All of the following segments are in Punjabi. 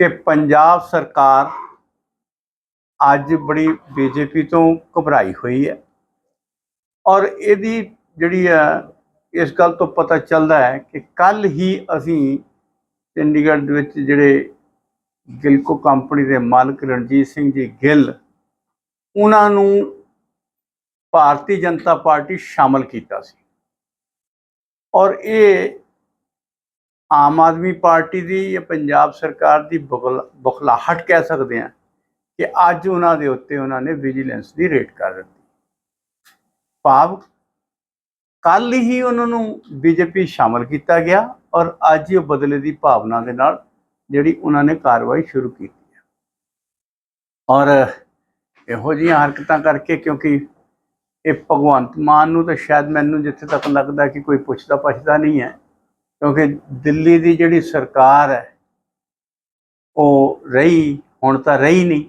ਕਿ ਪੰਜਾਬ ਸਰਕਾਰ ਅੱਜ ਬੜੀ ਬੀਜੇਪੀ ਤੋਂ ਘਬਰਾਈ ਹੋਈ ਹੈ। ਔਰ ਇਹਦੀ ਜਿਹੜੀ ਆ ਇਸ ਗੱਲ ਤੋਂ ਪਤਾ ਚੱਲਦਾ ਹੈ ਕਿ ਕੱਲ ਹੀ ਅਸੀਂ ਚੰਡੀਗੜ੍ਹ ਦੇ ਵਿੱਚ ਜਿਹੜੇ ਗਿਲਕੋ ਕੰਪਨੀ ਦੇ ਮਾਲਕ ਰਣਜੀਤ ਸਿੰਘ ਜੀ ਗਿੱਲ, ਉਹਨਾਂ ਨੂੰ ਭਾਰਤੀ ਜਨਤਾ ਪਾਰਟੀ ਸ਼ਾਮਲ ਕੀਤਾ ਸੀ। ਔਰ ਇਹ ਆਮ ਆਦਮੀ ਪਾਰਟੀ ਦੀ ਜਾਂ ਪੰਜਾਬ ਸਰਕਾਰ ਦੀ ਬੁਖਲ- ਬੁਖਲਾਹਟ ਕਹਿ ਸਕਦੇ ਹਾਂ ਕਿ ਅੱਜ ਉਹਨਾਂ ਦੇ ਉੱਤੇ ਉਹਨਾਂ ਨੇ ਵਿਜੀਲੈਂਸ ਦੀ ਰੇਟ ਕਰ ਦਿੱਤੀ। ਭਾਵ ਕੱਲ ਹੀ ਉਹਨਾਂ ਨੂੰ ਬੀਜੇਪੀ ਸ਼ਾਮਲ ਕੀਤਾ ਗਿਆ ਔਰ ਅੱਜ ਹੀ ਉਹ ਬਦਲੇ ਦੀ ਭਾਵਨਾ ਦੇ ਨਾਲ ਜਿਹੜੀ ਉਹਨਾਂ ਨੇ ਕਾਰਵਾਈ ਸ਼ੁਰੂ ਕੀਤੀ ਹੈ। ਔਰ ਇਹੋ ਜਿਹੀਆਂ ਹਰਕਤਾਂ ਕਰਕੇ ਕਿਉਂਕਿ ਇਹ ਭਗਵੰਤ ਮਾਨ ਨੂੰ ਤਾਂ ਸ਼ਾਇਦ ਮੈਨੂੰ ਜਿੱਥੇ ਤੱਕ ਲੱਗਦਾ ਕਿ ਕੋਈ ਪੁੱਛਦਾ ਪਛਦਾ ਨਹੀਂ ਹੈ। ਕਿਉਂਕਿ ਦਿੱਲੀ ਦੀ ਜਿਹੜੀ ਸਰਕਾਰ ਹੈ, ਉਹ ਰਹੀ, ਹੁਣ ਤਾਂ ਰਹੀ ਨਹੀਂ।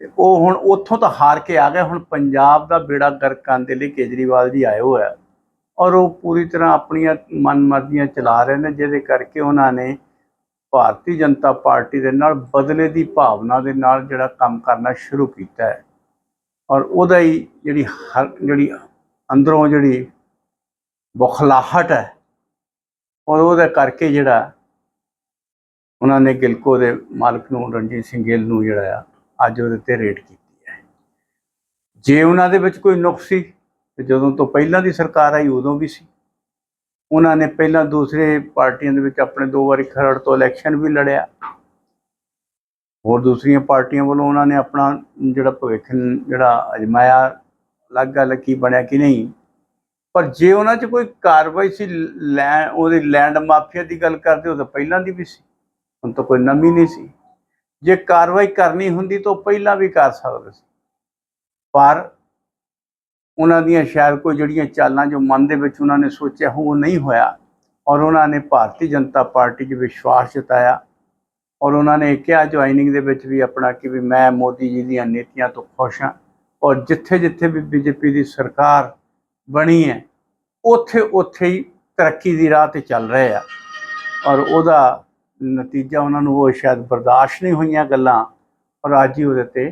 ਤੇ ਉਹ ਹੁਣ ਉੱਥੋਂ ਤਾਂ ਹਾਰ ਕੇ ਆ ਗਏ। ਹੁਣ ਪੰਜਾਬ ਦਾ ਬੇੜਾ ਗਰਕ ਕਰਨ ਦੇ ਲਈ ਕੇਜਰੀਵਾਲ ਜੀ ਆਏ ਹੋਇਆ ਔਰ ਉਹ ਪੂਰੀ ਤਰ੍ਹਾਂ ਆਪਣੀਆਂ ਮਨਮਰਜ਼ੀਆਂ ਚਲਾ ਰਹੇ ਨੇ, ਜਿਹਦੇ ਕਰਕੇ ਉਹਨਾਂ ਨੇ ਭਾਰਤੀ ਜਨਤਾ ਪਾਰਟੀ ਦੇ ਨਾਲ ਬਦਲੇ ਦੀ ਭਾਵਨਾ ਦੇ ਨਾਲ ਜਿਹੜਾ ਕੰਮ ਕਰਨਾ ਸ਼ੁਰੂ ਕੀਤਾ ਹੈ। ਔਰ ਉਹਦਾ ਹੀ ਜਿਹੜੀ ਹਰ ਜਿਹੜੀ ਅੰਦਰੋਂ ਜਿਹੜੀ ਬੁਖਲਾਹਟ ਹੈ ਔਰ ਉਹਦੇ ਕਰਕੇ ਜਿਹੜਾ ਉਹਨਾਂ ਨੇ ਗਿਲਕੋ ਦੇ ਮਾਲਕ ਨੂੰ, ਰਣਜੀਤ ਸਿੰਘ ਗਿੱਲ ਨੂੰ ਜਿਹੜਾ ਆ, ਅੱਜ ਉਹਦੇ ਤੇ ਰੇਟ ਕੀਤੀ ਹੈ। ਜੇ ਉਹਨਾਂ ਦੇ ਵਿੱਚ ਕੋਈ ਨੁਕਸ ਸੀ, ਤੇ ਜਦੋਂ ਤੋਂ ਪਹਿਲਾਂ ਦੀ ਸਰਕਾਰ ਆਈ, ਉਦੋਂ ਵੀ ਸੀ। ਉਹਨਾਂ ਨੇ ਪਹਿਲਾਂ ਦੂਸਰੇ ਪਾਰਟੀਆਂ ਦੇ ਵਿੱਚ ਆਪਣੇ ਦੋ ਵਾਰੀ ਖਰੜ ਤੋਂ ਇਲੈਕਸ਼ਨ ਵੀ ਲੜਿਆ। ਹੋਰ ਦੂਸਰੀਆਂ ਪਾਰਟੀਆਂ ਵੱਲੋਂ ਉਹਨਾਂ ਨੇ ਆਪਣਾ ਜਿਹੜਾ ਭਵਿੱਖ, ਜਿਹੜਾ ਅਜਮਾਇਆ ਅਲੱਗ ਅਲੱਗ ਕੀ ਬਣਿਆ ਕਿ ਨਹੀਂ ਪਰ ਜੇ ਉਹਨਾਂ 'ਚ ਕੋਈ ਕਾਰਵਾਈ ਸੀ, ਲੈ, ਉਹਦੀ ਲੈਂਡ ਮਾਫੀਆ ਦੀ ਗੱਲ ਕਰਦੇ, ਉਹ ਤਾਂ ਪਹਿਲਾਂ ਦੀ ਵੀ ਸੀ। ਹੁਣ ਤਾਂ ਕੋਈ ਨਵੀਂ ਨਹੀਂ ਸੀ। ਜੇ ਕਾਰਵਾਈ ਕਰਨੀ ਹੁੰਦੀ ਤਾਂ ਉਹ ਪਹਿਲਾਂ ਵੀ ਕਰ ਸਕਦੇ ਸੀ। ਪਰ ਉਹਨਾਂ ਦੀਆਂ ਸ਼ਾਇਦ ਕੋਈ ਜਿਹੜੀਆਂ ਚਾਲਾਂ ਜੋ ਮਨ ਦੇ ਵਿੱਚ ਉਹਨਾਂ ਨੇ ਸੋਚਿਆ ਹੋ ਉਹ ਨਹੀਂ ਹੋਇਆ। ਔਰ ਉਹਨਾਂ ਨੇ ਭਾਰਤੀ ਜਨਤਾ ਪਾਰਟੀ 'ਚ ਵਿਸ਼ਵਾਸ ਜਤਾਇਆ। ਔਰ ਉਹਨਾਂ ਨੇ ਕਿਹਾ ਜੁਆਇਨਿੰਗ ਦੇ ਵਿੱਚ ਵੀ ਆਪਣਾ ਕਿ ਵੀ ਮੈਂ ਮੋਦੀ ਜੀ ਦੀਆਂ ਨੀਤੀਆਂ ਤੋਂ ਖੁਸ਼ ਹਾਂ। ਔਰ ਜਿੱਥੇ ਜਿੱਥੇ ਵੀ ਬੀਜੇਪੀ ਦੀ ਸਰਕਾਰ ਬਣੀ ਹੈ। ਉੱਥੇ ਉੱਥੇ ਹੀ ਤਰੱਕੀ ਦੀ ਰਾਹ ਤੇ ਚੱਲ ਰਹੇ ਆ। ਔਰ ਉਹਦਾ ਨਤੀਜਾ ਉਹਨਾਂ ਨੂੰ ਉਹ ਸ਼ਾਇਦ ਬਰਦਾਸ਼ਤ ਨਹੀਂ ਹੋਈਆਂ ਗੱਲਾਂ ਔਰ ਅੱਜ ਹੀ ਉਹਦੇ ਤੇ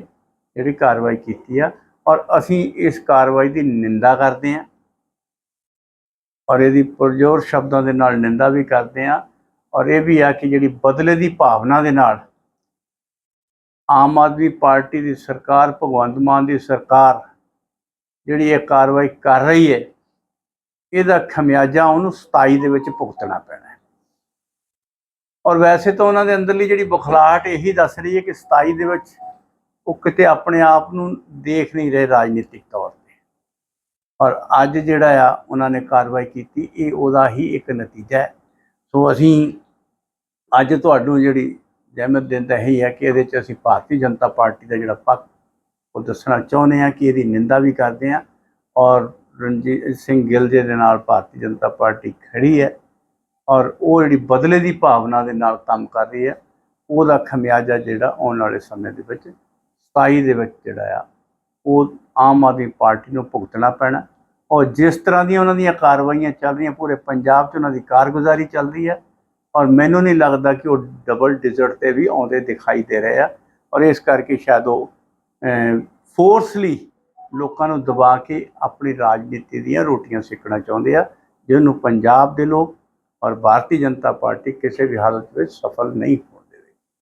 ਜਿਹੜੀ ਕਾਰਵਾਈ ਕੀਤੀ ਆ। ਔਰ ਅਸੀਂ ਇਸ ਕਾਰਵਾਈ ਦੀ ਨਿੰਦਾ ਕਰਦੇ ਹਾਂ ਔਰ ਇਹਦੀ ਪੁਰਜੋਰ ਸ਼ਬਦਾਂ ਦੇ ਨਾਲ ਨਿੰਦਾ ਵੀ ਕਰਦੇ ਹਾਂ ਔਰ ਇਹ ਵੀ ਆ ਕਿ ਜਿਹੜੀ ਬਦਲੇ ਦੀ ਭਾਵਨਾ ਦੇ ਨਾਲ ਆਮ ਆਦਮੀ ਪਾਰਟੀ ਦੀ ਸਰਕਾਰ, ਭਗਵੰਤ ਮਾਨ ਦੀ ਸਰਕਾਰ ਜਿਹੜੀ ਇਹ ਕਾਰਵਾਈ ਕਰ ਰਹੀ ਹੈ, ਇਹਦਾ ਖਮਿਆਜਾ ਉਹਨੂੰ 27 ਦੇ ਵਿੱਚ ਭੁਗਤਣਾ ਪੈਣਾ ਹੈ। ਔਰ ਵੈਸੇ ਤਾਂ ਉਹਨਾਂ ਦੇ ਅੰਦਰਲੀ ਜਿਹੜੀ ਬੁਖਲਾਹਟ ਇਹੀ ਦੱਸ ਰਹੀ ਹੈ ਕਿ 27 ਦੇ ਵਿੱਚ ਉਹ ਕਿਤੇ ਆਪਣੇ ਆਪ ਨੂੰ ਦੇਖ ਨਹੀਂ ਰਹੇ ਰਾਜਨੀਤਿਕ ਤੌਰ ਤੇ। ਔਰ ਅੱਜ ਜਿਹੜਾ ਆ ਉਹਨਾਂ ਨੇ ਕਾਰਵਾਈ ਕੀਤੀ, ਇਹ ਉਹਦਾ ਹੀ ਇੱਕ ਨਤੀਜਾ ਹੈ। ਸੋ ਅਸੀਂ ਅੱਜ ਤੁਹਾਨੂੰ ਜਿਹੜੀ ਜਹਿਮਤ ਦਿੰਦਾ ਹੀ ਹੈ ਕਿ ਇਹਦੇ ਚ ਅਸੀਂ ਭਾਰਤੀ ਜਨਤਾ ਪਾਰਟੀ ਦਾ ਜਿਹੜਾ ਪੱਖ ਉਹ ਦੱਸਣਾ ਚਾਹੁੰਦੇ ਹਾਂ ਕਿ ਇਹਦੀ ਨਿੰਦਾ ਵੀ ਕਰਦੇ ਹਾਂ ਔਰ ਰਣਜੀਤ ਸਿੰਘ ਗਿੱਲ ਜੀ ਦੇ ਨਾਲ ਭਾਰਤੀ ਜਨਤਾ ਪਾਰਟੀ ਖੜੀ ਹੈ ਔਰ ਉਹ ਜਿਹੜੀ ਬਦਲੇ ਦੀ ਭਾਵਨਾ ਦੇ ਨਾਲ ਕੰਮ ਕਰ ਰਹੀ ਹੈ, ਉਹਦਾ ਖਮਿਆਜਾ ਜਿਹੜਾ ਆਉਣ ਵਾਲੇ ਸਮੇਂ ਦੇ ਵਿੱਚ 27 ਦੇ ਵਿੱਚ ਜਿਹੜਾ ਆ, ਉਹ ਆਮ ਆਦਮੀ ਪਾਰਟੀ ਨੂੰ ਭੁਗਤਣਾ ਪੈਣਾ। ਔਰ ਜਿਸ ਤਰ੍ਹਾਂ ਦੀਆਂ ਉਹਨਾਂ ਦੀਆਂ ਕਾਰਵਾਈਆਂ ਚੱਲ ਰਹੀਆਂ, ਪੂਰੇ ਪੰਜਾਬ 'ਚ ਉਹਨਾਂ ਦੀ ਕਾਰਗੁਜ਼ਾਰੀ ਚੱਲ ਰਹੀ ਹੈ ਔਰ ਮੈਨੂੰ ਨਹੀਂ ਲੱਗਦਾ ਕਿ ਉਹ ਡਬਲ ਡਿਜ਼ਰਟ ਤੇ ਵੀ ਆਉਂਦੇ ਦਿਖਾਈ ਦੇ ਰਹੇ ਆ ਔਰ ਇਸ ਕਰਕੇ ਸ਼ਾਇਦ ਉਹ ਫੋਰਸਲੀ ਲੋਕਾਂ ਨੂੰ ਦਬਾ ਕੇ ਆਪਣੀ ਰਾਜਨੀਤੀ ਦੀਆਂ ਰੋਟੀਆਂ ਸਿੱਖਣਾ ਚਾਹੁੰਦੇ ਆ, ਜਿਹਨੂੰ ਪੰਜਾਬ ਦੇ ਲੋਕ ਔਰ ਭਾਰਤੀ ਜਨਤਾ ਪਾਰਟੀ ਕਿਸੇ ਵੀ ਹਾਲਤ ਵਿੱਚ ਸਫਲ ਨਹੀਂ